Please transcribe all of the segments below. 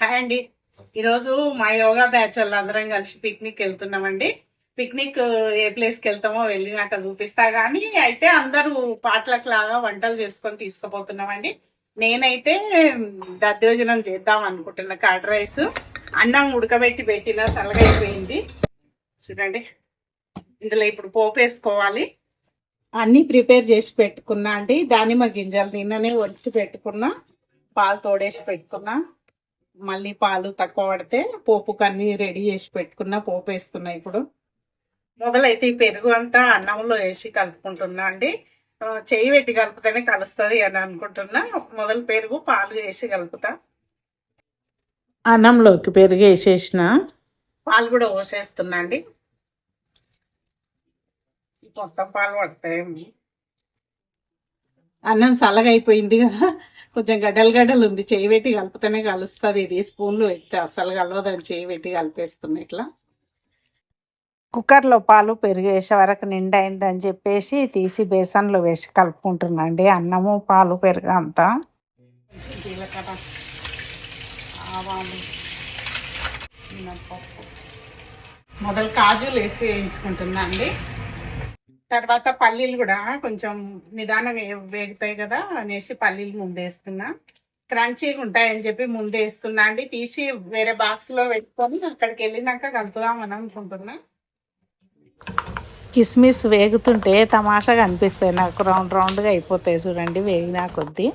Hi అండి. ఈరోజు మా యోగా బ్యాచ్ వాళ్ళు అందరం కలిసి పిక్నిక్ వెళ్తున్నామండి. పిక్నిక్ ఏ ప్లేస్కి వెళ్తామో వెళ్ళినాక చూపిస్తా గానీ అయితే అందరూ పాటలకు లాగా వంటలు చేసుకొని తీసుకుపోతున్నామండి. నేనైతే దద్దోజనం చేద్దాం అనుకుంటున్నా. కర్డ్ రైస్ అన్నం ఉడకబెట్టి పెట్టిన చల్లగా అయిపోయింది చూడండి ఇందులో ఇప్పుడు పోపు వేసుకోవాలి. అన్ని ప్రిపేర్ చేసి పెట్టుకున్నా అండి. దానిమ్మ గింజలు నిన్ననే ఒలిచి పెట్టుకున్నా. పాలు తోడేసి పెట్టుకున్నా. మళ్ళీ పాలు తక్కువ పడితే పోపుకు అన్ని రెడీ చేసి పెట్టుకున్నా పోపు వేస్తున్నా ఇప్పుడు. మొదలైతే ఈ పెరుగు అంతా అన్నంలో వేసి కలుపుకుంటున్నా అండి. చేయి పెట్టి కలిపితేనే కలుస్తుంది అని అనుకుంటున్నా. మొదలు పెరుగు పాలు వేసి కలుపుతా. అన్నంలోకి పెరుగు వేసేసిన. పాలు కూడా పోసేస్తున్నా అండి. మొత్తం పాలు పడతాయి అన్నం చల్లగా అయిపోయింది కదా. కొంచెం గడ్డలు గడ్డలు ఉంది. చేయి పెట్టి కలిపితేనే కలుస్తుంది. ఇది స్పూన్లు పెడితే అసలు కలవదని చేయి పెట్టి కలిపేస్తున్నా ఇట్లా. కుక్కర్లో పాలు పెరుగు వేసే వరకు నిండా అయిందని చెప్పేసి తీసి బేసన్లో వేసి కలుపుకుంటున్నా అండి. అన్నము పాలు పెరుగు అంతా. జీలకర్ర ఆవాలు మినపప్పు మొదలు కాజులు వేసి వేయించుకుంటున్నా అండి. తర్వాత పల్లీలు కూడా కొంచెం నిదానంగా వేగుతాయి కదా అనేసి పల్లీలు ముందేస్తున్నా. క్రంచీగా ఉంటాయని చెప్పి ముందేస్తున్నా అండి. తీసి వేరే బాక్స్లో పెట్టుకొని అక్కడికి వెళ్ళినాక కలుపుదామని అనుకుంటున్నా. కిస్మిస్ వేగుతుంటే తమాషాగా అనిపిస్తాయి. నాకు రౌండ్ రౌండ్గా అయిపోతాయి చూడండి వేగినా కొద్దీ.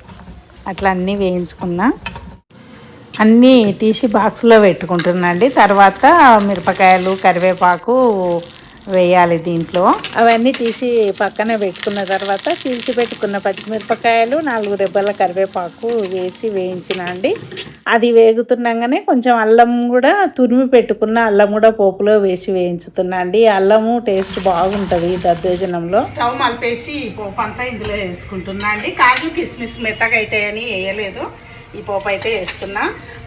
అట్లా అన్నీ వేయించుకున్నా. అన్నీ తీసి బాక్స్లో పెట్టుకుంటున్నా అండి. తర్వాత మిరపకాయలు కరివేపాకు వేయాలి దీంట్లో. అవన్నీ తీసి పక్కన పెట్టుకున్న తర్వాత చీల్చి పెట్టుకున్న పచ్చిమిరపకాయలు నాలుగు రెబ్బల కరివేపాకు వేసి వేయించిన అండి. అది వేగుతుండగానే కొంచెం అల్లం కూడా తురిమి పెట్టుకున్న అల్లం కూడా పోపులో వేసి వేయించుతున్నా అండి. అల్లము టేస్ట్ బాగుంటుంది దద్దోజనంలో. స్టవ్ మలిపేసి పోపు అంతా ఇందులో వేసుకుంటున్నా అండి. కాజు కిస్మిస్ మెత్తగా అవుతాయని వేయలేదు. ఈ పోపు అయితే వేస్తున్నా.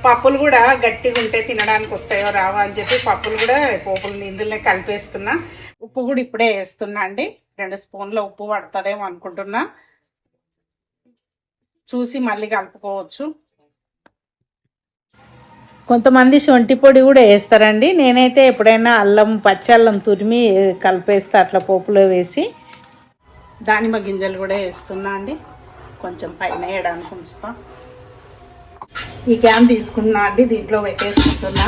పప్పులు కూడా గట్టిగా ఉంటే తినడానికి వస్తాయో రావా అని చెప్పి పప్పులు కూడా పోపులు ఇందులో కలిపేస్తున్నా. ఉప్పు కూడా ఇప్పుడే వేస్తున్నా అండి. రెండు స్పూన్ల ఉప్పు పడుతుందేమో అనుకుంటున్నా. చూసి మళ్ళీ కలుపుకోవచ్చు. కొంతమంది శొంఠి పొడి కూడా వేస్తారండి. నేనైతే ఎప్పుడైనా అల్లం పచ్చి అల్లం తురిమి కలిపేస్తా అట్లా పోపులో వేసి. దానిమ్మ గింజలు కూడా వేస్తున్నా అండి. కొంచెం పైన వేయడానికి ఉంచుతాం. ఈ క్యాన్ తీసుకున్నా అండి దీంట్లో పెట్టేసుకుంటున్నా.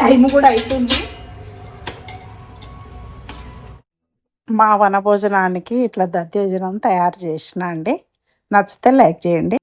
టైం కూడా అవుతుంది మా వనభోజనానికి ఇట్లా దద్దోజనం తయారు చేసిన అండి. నచ్చితే లైక్ చేయండి.